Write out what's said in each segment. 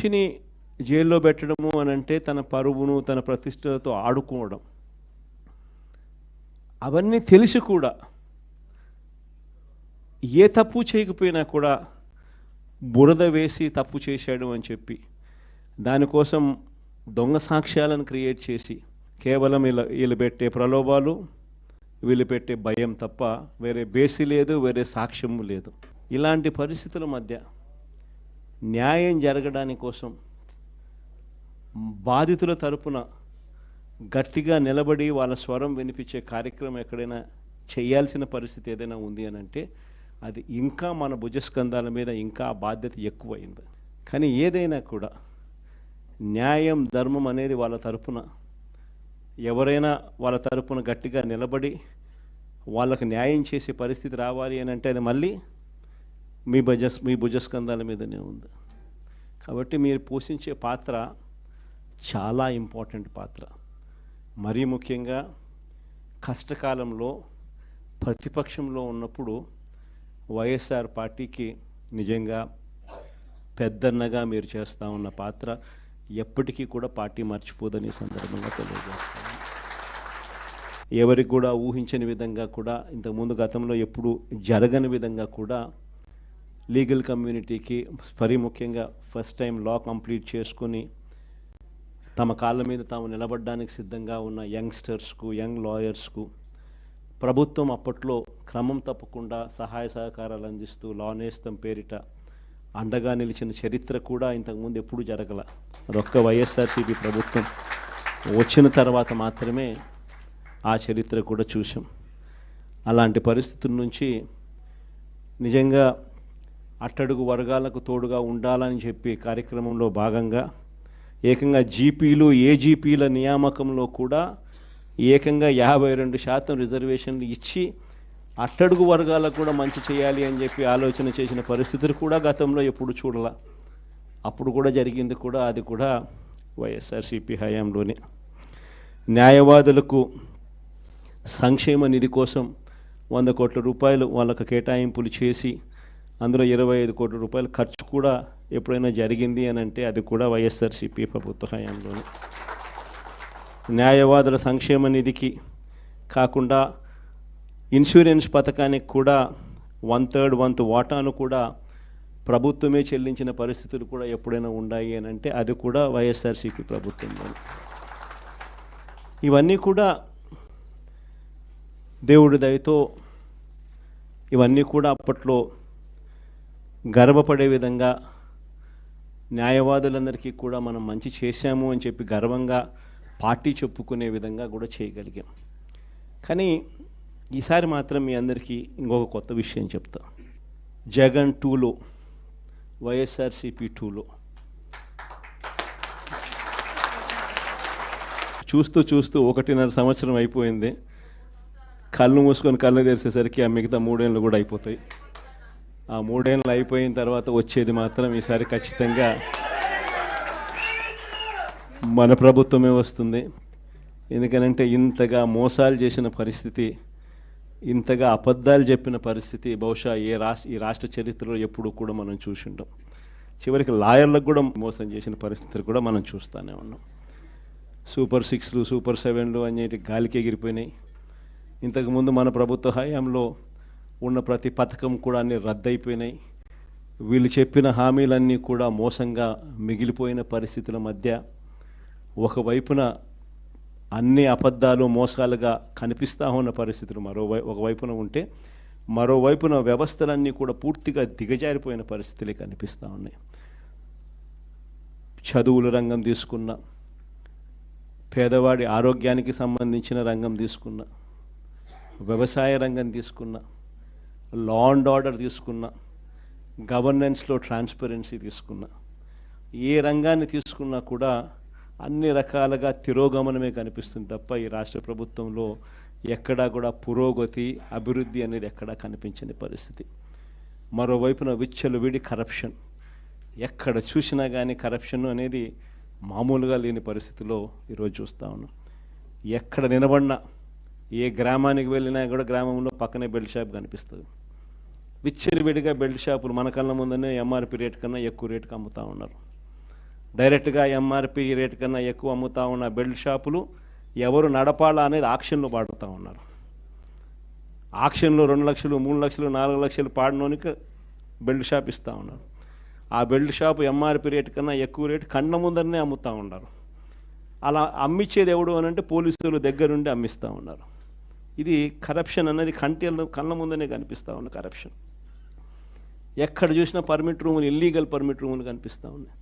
మనిషిని జైల్లో పెట్టడము అని అంటే తన పరువును తన ప్రతిష్టలతో ఆడుకోవడం. అవన్నీ తెలిసి కూడా ఏ తప్పు చేయకపోయినా కూడా బురద వేసి తప్పు చేశాడు అని చెప్పి దానికోసం దొంగ సాక్ష్యాలను క్రియేట్ చేసి కేవలం వీళ్ళ వీళ్ళు పెట్టే ప్రలోభాలు వీళ్ళు పెట్టే భయం తప్ప వేరే బేసి లేదు వేరే సాక్ష్యము లేదు. ఇలాంటి పరిస్థితుల మధ్య న్యాయం జరగడానికి కోసం బాధితుల తరపున గట్టిగా నిలబడి వాళ్ళ స్వరం వినిపించే కార్యక్రమం ఎక్కడైనా చేయాల్సిన పరిస్థితి ఏదైనా ఉంది అని అంటే అది ఇంకా మన భుజస్కంధాల మీద ఇంకా బాధ్యత ఎక్కువైంది. కానీ ఏదైనా కూడా న్యాయం ధర్మం అనేది వాళ్ళ తరపున ఎవరైనా వాళ్ళ తరపున గట్టిగా నిలబడి వాళ్ళకు న్యాయం చేసే పరిస్థితి రావాలి అని అంటే అది మళ్ళీ మీ భుజస్ మీ భుజస్కంధాల మీదనే ఉంది. కాబట్టి మీరు పోషించే పాత్ర చాలా ఇంపార్టెంట్ పాత్ర. మరీ ముఖ్యంగా కష్టకాలంలో ప్రతిపక్షంలో ఉన్నప్పుడు వైఎస్ఆర్ పార్టీకి నిజంగా పెద్దన్నగా మీరు చేస్తూ ఉన్న పాత్ర ఎప్పటికీ కూడా పార్టీ మర్చిపోదని సందర్భంగా తెలియజేస్తాను. ఎవరికి కూడా ఊహించని విధంగా కూడా ఇంతకుముందు గతంలో ఎప్పుడు జరగని విధంగా కూడా లీగల్ కమ్యూనిటీకి మరీ ముఖ్యంగా ఫస్ట్ టైం లా కంప్లీట్ చేసుకుని తమ కాళ్ళ మీద తాము నిలబడడానికి సిద్ధంగా ఉన్న యంగ్స్టర్స్కు యంగ్ లాయర్స్కు ప్రభుత్వం అప్పట్లో క్రమం తప్పకుండా సహాయ సహకారాలు అందిస్తూ లా నేస్తం పేరిట అండగా నిలిచిన చరిత్ర కూడా ఇంతకుముందు ఎప్పుడూ జరగల. అదొక్క వైఎస్ఆర్సీపీ ప్రభుత్వం వచ్చిన తర్వాత మాత్రమే ఆ చరిత్ర కూడా చూసాం అలాంటి పరిస్థితుల నుంచి నిజంగా అట్టడుగు వర్గాలకు తోడుగా ఉండాలని చెప్పి కార్యక్రమంలో భాగంగా ఏకంగా జీపీలు ఏజీపీల నియామకంలో కూడా ఏకంగా యాభై రెండు శాతం రిజర్వేషన్లు ఇచ్చి అట్టడుగు వర్గాలకు కూడా మంచి చేయాలి అని చెప్పి ఆలోచన చేసిన పరిస్థితులు కూడా గతంలో ఎప్పుడు చూడాల. అప్పుడు కూడా జరిగింది కూడా అది కూడా వైఎస్ఆర్సీపీ హయాంలోనే. న్యాయవాదులకు సంక్షేమ నిధి కోసం వంద కోట్ల రూపాయలు వాళ్ళకు కేటాయింపులు చేసి అందులో ఇరవై ఐదు కోట్ల రూపాయల ఖర్చు కూడా ఎప్పుడైనా జరిగింది అని అంటే అది కూడా వైఎస్ఆర్సీపీ ప్రభుత్వ హయాంలోనే న్యాయవాదుల సంక్షేమ నిధికి కాకుండా ఇన్సూరెన్స్ పథకానికి కూడా వన్ థర్డ్ వంత్ వాటాను కూడా ప్రభుత్వమే చెల్లించిన పరిస్థితులు కూడా ఎప్పుడైనా ఉన్నాయి అని అంటే అది కూడా వైఎస్ఆర్సీపీ ప్రభుత్వంలోనే. ఇవన్నీ కూడా దేవుడి దయతో ఇవన్నీ కూడా అప్పట్లో గర్వపడే విధంగా న్యాయవాదులందరికీ కూడా మనం మంచి చేశాము అని చెప్పి గర్వంగా పార్టీ చెప్పుకునే విధంగా కూడా చేయగలిగాం. కానీ ఈసారి మాత్రం మీ అందరికీ ఇంకొక కొత్త విషయం చెప్తా. జగన్ టూలో వైఎస్ఆర్సిపి టూలో. చూస్తూ చూస్తూ ఒకటిన్నర సంవత్సరం అయిపోయింది. కళ్ళు మూసుకొని కళ్ళు తెరిసేసరికి ఆ మిగతా మూడేళ్ళు కూడా అయిపోతాయి. ఆ మూడేళ్ళు అయిపోయిన తర్వాత వచ్చేది మాత్రం ఈసారి ఖచ్చితంగా మన ప్రభుత్వమే వస్తుంది. ఎందుకనంటే ఇంతగా మోసాలు చేసిన పరిస్థితి ఇంతగా అబద్ధాలు చెప్పిన పరిస్థితి బహుశా ఏ రాష్ట్ర ఈ రాష్ట్ర చరిత్రలో ఎప్పుడు కూడా మనం చూసింటాం చివరికి లాయర్లకు కూడా మోసం చేసిన పరిస్థితులు కూడా మనం చూస్తూనే ఉన్నాం. సూపర్ సిక్స్లు సూపర్ సెవెన్లు అనేటి గాలికి ఎగిరిపోయినాయి. ఇంతకుముందు మన ప్రభుత్వ హయాంలో ఉన్న ప్రతి పథకం కూడా అన్ని రద్దయిపోయినాయి. వీళ్ళు చెప్పిన హామీలన్నీ కూడా మోసంగా మిగిలిపోయిన పరిస్థితుల మధ్య ఒకవైపున అన్ని అబద్ధాలు మోసాలుగా కనిపిస్తూ ఉన్న పరిస్థితులు మరోవై ఒకవైపున ఉంటే మరోవైపున వ్యవస్థలన్నీ కూడా పూర్తిగా దిగజారిపోయిన పరిస్థితులే కనిపిస్తూ ఉన్నాయి. చదువుల రంగం తీసుకున్న పేదవాడి ఆరోగ్యానికి సంబంధించిన రంగం తీసుకున్న వ్యవసాయ రంగం తీసుకున్న లా అండ్ ఆర్డర్ తీసుకున్న గవర్నెన్స్లో ట్రాన్స్పరెన్సీ తీసుకున్న ఏ రంగాన్ని తీసుకున్నా కూడా అన్ని రకాలుగా తిరోగమనమే కనిపిస్తుంది తప్ప ఈ రాష్ట్ర ప్రభుత్వంలో ఎక్కడా కూడా పురోగతి అభివృద్ధి అనేది ఎక్కడా కనిపించని పరిస్థితి. మరోవైపున విచ్చలు విడి కరప్షన్. ఎక్కడ చూసినా కానీ కరప్షన్ అనేది మామూలుగా లేని పరిస్థితిలో ఈరోజు చూస్తూ ఉన్నాం. ఎక్కడ నిలబడినా ఏ గ్రామానికి వెళ్ళినా కూడా గ్రామంలో పక్కనే బెల్ట్ షాప్ కనిపిస్తుంది. విచ్చరివిడిగా బెల్ట్ షాపులు మన కళ్ళ ముందనే ఎంఆర్పి రేట్ కన్నా ఎక్కువ రేటుకి అమ్ముతూ ఉన్నారు. డైరెక్ట్గా ఎంఆర్పి రేట్ కన్నా ఎక్కువ అమ్ముతూ ఉన్న బెల్ట్ షాపులు ఎవరు నడపాలా అనేది ఆక్షన్లో పాడుతూ ఉన్నారు. ఆక్షన్లో రెండు లక్షలు మూడు లక్షలు నాలుగు లక్షలు పాడినోనికి బెల్ట్ షాప్ ఇస్తూ ఉన్నారు. ఆ బెల్ట్ షాప్ ఎంఆర్పి రేట్ కన్నా ఎక్కువ రేటు కళ్ళ ముందరనే అమ్ముతూ ఉన్నారు. అలా అమ్మిచ్చేది ఎవడు అని అంటే పోలీసులు దగ్గరుండి అమ్మిస్తూ ఉన్నారు. ఇది కరప్షన్ అనేది కంటి కళ్ళ ముందనే కనిపిస్తూ ఉన్న కరప్షన్ ఎక్కడ చూసినా పర్మిట్ రూములు ఇల్లీగల్ పర్మిట్ రూములు కనిపిస్తూ ఉన్నాయి.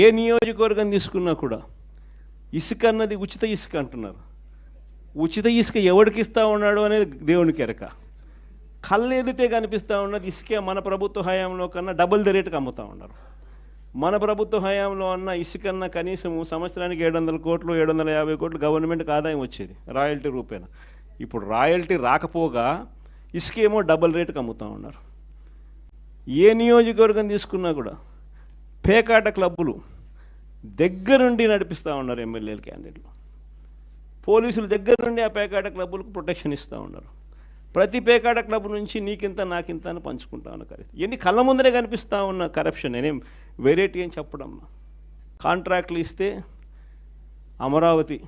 ఏ నియోజకవర్గం తీసుకున్నా కూడా ఇసుక అన్నది ఉచిత ఇసుక అంటున్నారు. ఉచిత ఇసుక ఎవడికి ఇస్తూ ఉన్నాడు అనేది దేవునికి ఎరక కళ్ళు ఎదుటే కనిపిస్తూ ఉన్నది ఇసుకే మన ప్రభుత్వ హయాంలో కన్నా డబుల్ ద రేటుకి అమ్ముతూ ఉన్నారు. మన ప్రభుత్వ హయాంలో అన్న ఇసుకన్న కనీసం సంవత్సరానికి ఏడు వందల కోట్లు ఏడు వందల యాభై కోట్లు గవర్నమెంట్కి ఆదాయం వచ్చేది రాయల్టీ రూపేణ. ఇప్పుడు రాయల్టీ రాకపోగా ఇసుకేమో డబుల్ రేటుకి అమ్ముతూ ఉన్నారు. ఏ నియోజకవర్గం తీసుకున్నా కూడా పేకాట క్లబ్బులు దగ్గరుండి నడిపిస్తూ ఉన్నారు ఎమ్మెల్యేల క్యాండిడేట్లు. పోలీసులు దగ్గర నుండి ఆ పేకాట క్లబ్బులకు ప్రొటెక్షన్ ఇస్తూ ఉన్నారు. ప్రతి పేకాట క్లబ్ నుంచి నీకింత నాకింత అని పంచుకుంటా ఉన్న కరెక్ట్ ఎన్ని కళ్ళ ముందరే కనిపిస్తూ ఉన్న కరప్షన్ నేనేం వెరైటీ అని చెప్పడం కాంట్రాక్ట్లు ఇస్తే అమరావతి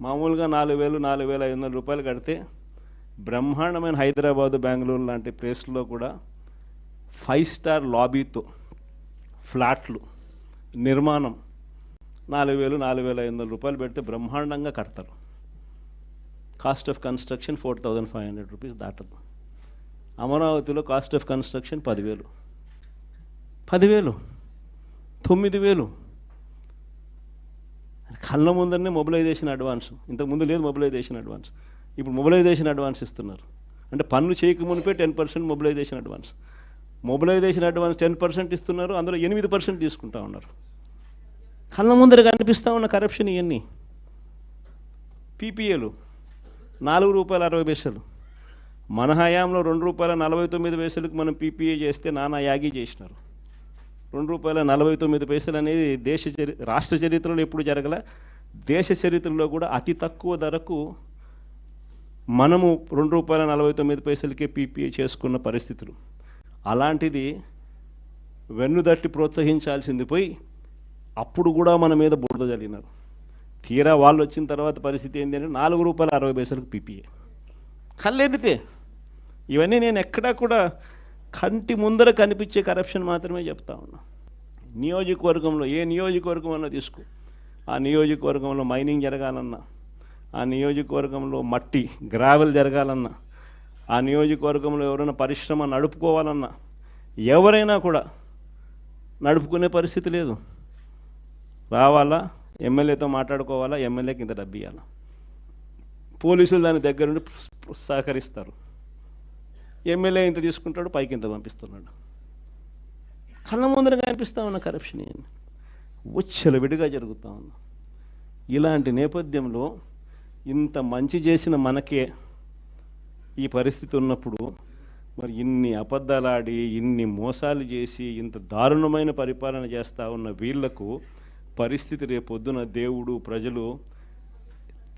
మామూలుగా నాలుగు వేలు నాలుగు వేల ఐదు వందల రూపాయలు కడితే బ్రహ్మాండమైన హైదరాబాదు బెంగళూరు లాంటి ప్లేస్లో కూడా ఫైవ్ స్టార్ లాబీతో ఫ్లాట్లు నిర్మాణం నాలుగు వేలు నాలుగు వేల ఐదు వందల రూపాయలు పెడితే బ్రహ్మాండంగా కడతారు. Cost of construction four thousand five hundred rupees దాటదు. అమరావతిలో కాస్ట్ ఆఫ్ కన్స్ట్రక్షన్ పదివేలు. పదివేలు తొమ్మిది వేలు. కళ్ళ ముందరనే మొబిలైజేషన్ అడ్వాన్స్. ఇంతకుముందు లేదు మొబిలైజేషన్ అడ్వాన్స్. ఇప్పుడు మొబిలైజేషన్ అడ్వాన్స్ ఇస్తున్నారు. అంటే పన్ను చేయక మునిపే ten percent mobilization advance. Mobilization advance ten percent ఇస్తున్నారు అందులో ఎనిమిది పర్సెంట్ తీసుకుంటా ఉన్నారు. కళ్ళ ముందర కనిపిస్తూ ఉన్న కరప్షన్ ఇవన్నీ పీపీఏలు నాలుగు రూపాయల అరవై పైసలు. మన హయాంలో రెండు రూపాయల నలభై తొమ్మిది పైసలకు మనం పీపీఏ చేస్తే నానా యాగి చేసినారు. రెండు రూపాయల నలభై తొమ్మిది పైసలు అనేది దేశ చరి రాష్ట్ర చరిత్రలో ఎప్పుడు జరగల దేశ చరిత్రలో కూడా అతి తక్కువ ధరకు మనము రెండు రూపాయల నలభై తొమ్మిది పైసలకే పీపీఏ చేసుకున్న పరిస్థితులు. అలాంటిది వెన్నుదట్టి ప్రోత్సహించాల్సింది పోయి అప్పుడు కూడా మన మీద బురద జరిగినారు తీరా వాళ్ళు వచ్చిన తర్వాత పరిస్థితి ఏంటి అంటే నాలుగు రూపాయల అరవై పైసలకు పీపీఏ. కళ్ళెడితే ఇవన్నీ నేను ఎక్కడా కూడా కంటి ముందర కనిపించే కరప్షన్ మాత్రమే చెప్తా ఉన్నా. నియోజకవర్గంలో ఏ నియోజకవర్గం అన్నా తీసుకో. ఆ నియోజకవర్గంలో మైనింగ్ జరగాలన్నా ఆ నియోజకవర్గంలో మట్టి గ్రావెల్ జరగాలన్నా ఆ నియోజకవర్గంలో ఎవరైనా పరిశ్రమ నడుపుకోవాలన్నా ఎవరైనా కూడా నడుపుకునే పరిస్థితి లేదు. రావాలా? ఎమ్మెల్యేతో మాట్లాడుకోవాలా? ఎమ్మెల్యేకి ఇంత డబ్బు ఇవ్వాలా పోలీసులు దాని దగ్గర నుండి సహకరిస్తారు. ఎమ్మెల్యే ఇంత తీసుకుంటాడు పైకి ఇంత పంపిస్తున్నాడు. కళ్ళ ముందర అనిపిస్తా ఉన్న కరప్షన్ ఏంది ఉచ్చల విడిగా జరుగుతూ ఉంది. ఇలాంటి నేపథ్యంలో ఇంత మంచి చేసిన మనకే ఈ పరిస్థితి ఉన్నప్పుడు మరి ఇన్ని అబద్ధాలాడి ఇన్ని మోసాలు చేసి ఇంత దారుణమైన పరిపాలన చేస్తూ ఉన్న వీళ్ళకు పరిస్థితి రేపొద్దున దేవుడు ప్రజలు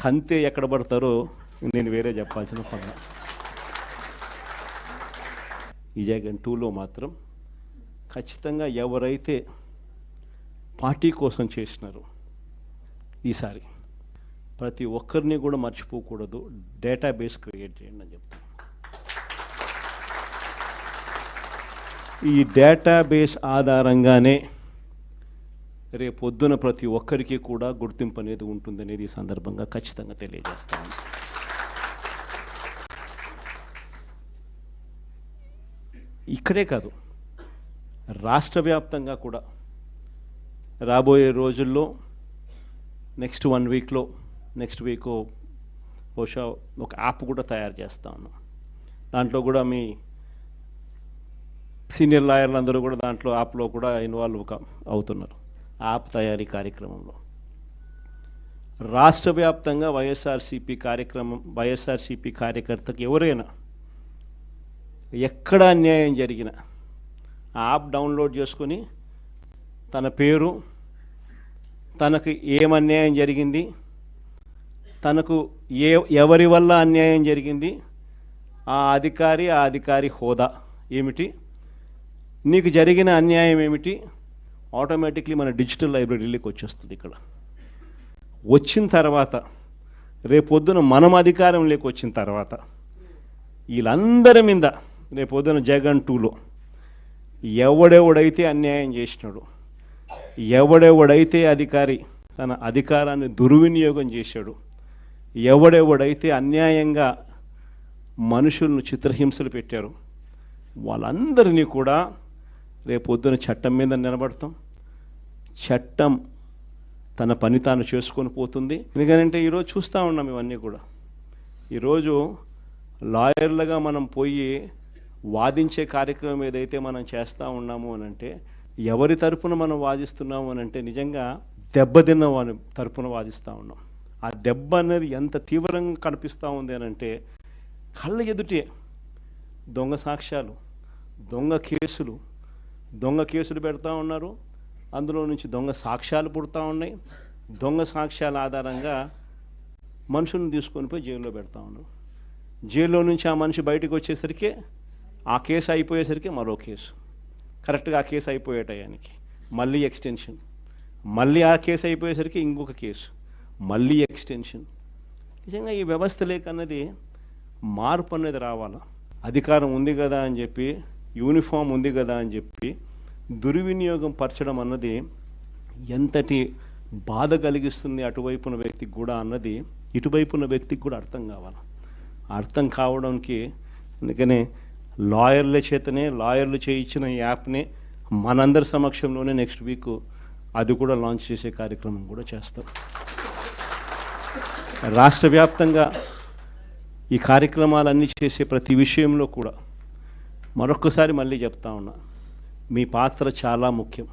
కంతే ఎక్కడ పడతారో నేను వేరే చెప్పాల్సిన పని. ఈ జగన్ టూలో మాత్రం ఖచ్చితంగా ఎవరైతే పార్టీ కోసం చేసినారో ఈసారి ప్రతి ఒక్కరిని కూడా మర్చిపోకూడదు. డేటాబేస్ క్రియేట్ చేయండి అని చెప్తాను. ఈ డేటాబేస్ ఆధారంగానే రేపొద్దున ప్రతి ఒక్కరికి కూడా గుర్తింపు అనేది ఉంటుందనేది ఈ సందర్భంగా ఖచ్చితంగా తెలియజేస్తాను. ఇక్కడే కాదు రాష్ట్ర వ్యాప్తంగా కూడా రాబోయే రోజుల్లో నెక్స్ట్ వన్ వీక్లో నెక్స్ట్ వీక్ బహుశా ఒక యాప్ కూడా తయారు చేస్తా ఉన్నాం దాంట్లో కూడా మీ సీనియర్ లాయర్లు అందరూ కూడా దాంట్లో యాప్లో కూడా ఇన్వాల్వ్ అవుతున్నారు. యాప్ తయారీ కార్యక్రమంలో. రాష్ట్ర వ్యాప్తంగా వైఎస్ఆర్సీపీ కార్యక్రమం వైఎస్ఆర్సీపీ కార్యకర్తకు ఎవరైనా ఎక్కడ అన్యాయం జరిగినా ఆ యాప్ డౌన్లోడ్ చేసుకొని తన పేరు తనకు ఏం అన్యాయం జరిగింది తనకు ఏ ఎవరి వల్ల అన్యాయం జరిగింది? ఆ అధికారి ఆ అధికారి హోదా ఏమిటి? నీకు జరిగిన అన్యాయం ఏమిటి? ఆటోమేటిక్లీ మన డిజిటల్ లైబ్రరీలోకి వచ్చేస్తుంది ఇక్కడ. వచ్చిన తర్వాత రేపొద్దున మనం అధికారంలోకి వచ్చిన తర్వాత వీళ్ళందరి మీద రేపొద్దున జగన్ టూలో ఎవడెవడైతే అన్యాయం చేసినాడు ఎవడెవడైతే అధికారి తన అధికారాన్ని దుర్వినియోగం చేశాడు ఎవడెవడైతే అన్యాయంగా మనుషులను చిత్రహింసలు పెట్టారు వాళ్ళందరినీ కూడా రేపొద్దున చట్టం మీద నిలబడతాం. చట్టం తన పని తాను చేసుకొని పోతుంది. ఎందుకంటే ఈరోజు చూస్తూ ఉన్నాం ఇవన్నీ కూడా. ఈరోజు లాయర్లుగా మనం పోయి వాదించే కార్యక్రమం ఏదైతే మనం చేస్తూ ఉన్నాము అని అంటే ఎవరి తరపున మనం వాదిస్తున్నాము అని అంటే నిజంగా దెబ్బతిన్న వాని తరపున వాదిస్తూ ఉన్నాం. ఆ దెబ్బ అనేది ఎంత తీవ్రంగా కనిపిస్తూ ఉంది అని అంటే కళ్ళ ఎదుటే దొంగ సాక్ష్యాలు దొంగ కేసులు దొంగ కేసులు పెడతా ఉన్నారు. అందులో నుంచి దొంగ సాక్ష్యాలు పుడతా ఉన్నాయి. దొంగ సాక్ష్యాల ఆధారంగా మనుషులను తీసుకొని పోయి జైల్లో పెడతా ఉన్నారు. జైల్లో నుంచి ఆ మనిషి బయటకు వచ్చేసరికి ఆ కేసు అయిపోయేసరికి మరో కేసు. కరెక్ట్గా ఆ కేసు అయిపోయే టయానికి మళ్ళీ ఎక్స్టెన్షన్. మళ్ళీ ఆ కేసు అయిపోయేసరికి ఇంకొక కేసు. మళ్ళీ ఎక్స్టెన్షన్ నిజంగా ఈ వ్యవస్థ లేక అన్నది మార్పు అనేది రావాలా? అధికారం ఉంది కదా అని చెప్పి యూనిఫామ్ ఉంది కదా అని చెప్పి దుర్వినియోగం పరచడం అన్నది ఎంతటి బాధ కలిగిస్తుంది అటువైపున వ్యక్తికి కూడా అన్నది ఇటువైపున వ్యక్తికి కూడా అర్థం కావాలి? అర్థం కావడానికి అందుకనే లాయర్ల చేతనే లాయర్లు చేయించిన ఈ యాప్ని మనందరి సమక్షంలోనే నెక్స్ట్ వీక్ అది కూడా లాంచ్ చేసే కార్యక్రమం కూడా చేస్తాం. రాష్ట్ర వ్యాప్తంగా ఈ కార్యక్రమాలన్నీ చేసే ప్రతి విషయంలో కూడా మరొక్కసారి మళ్ళీ చెప్తా ఉన్నా మీ పాత్ర చాలా ముఖ్యం.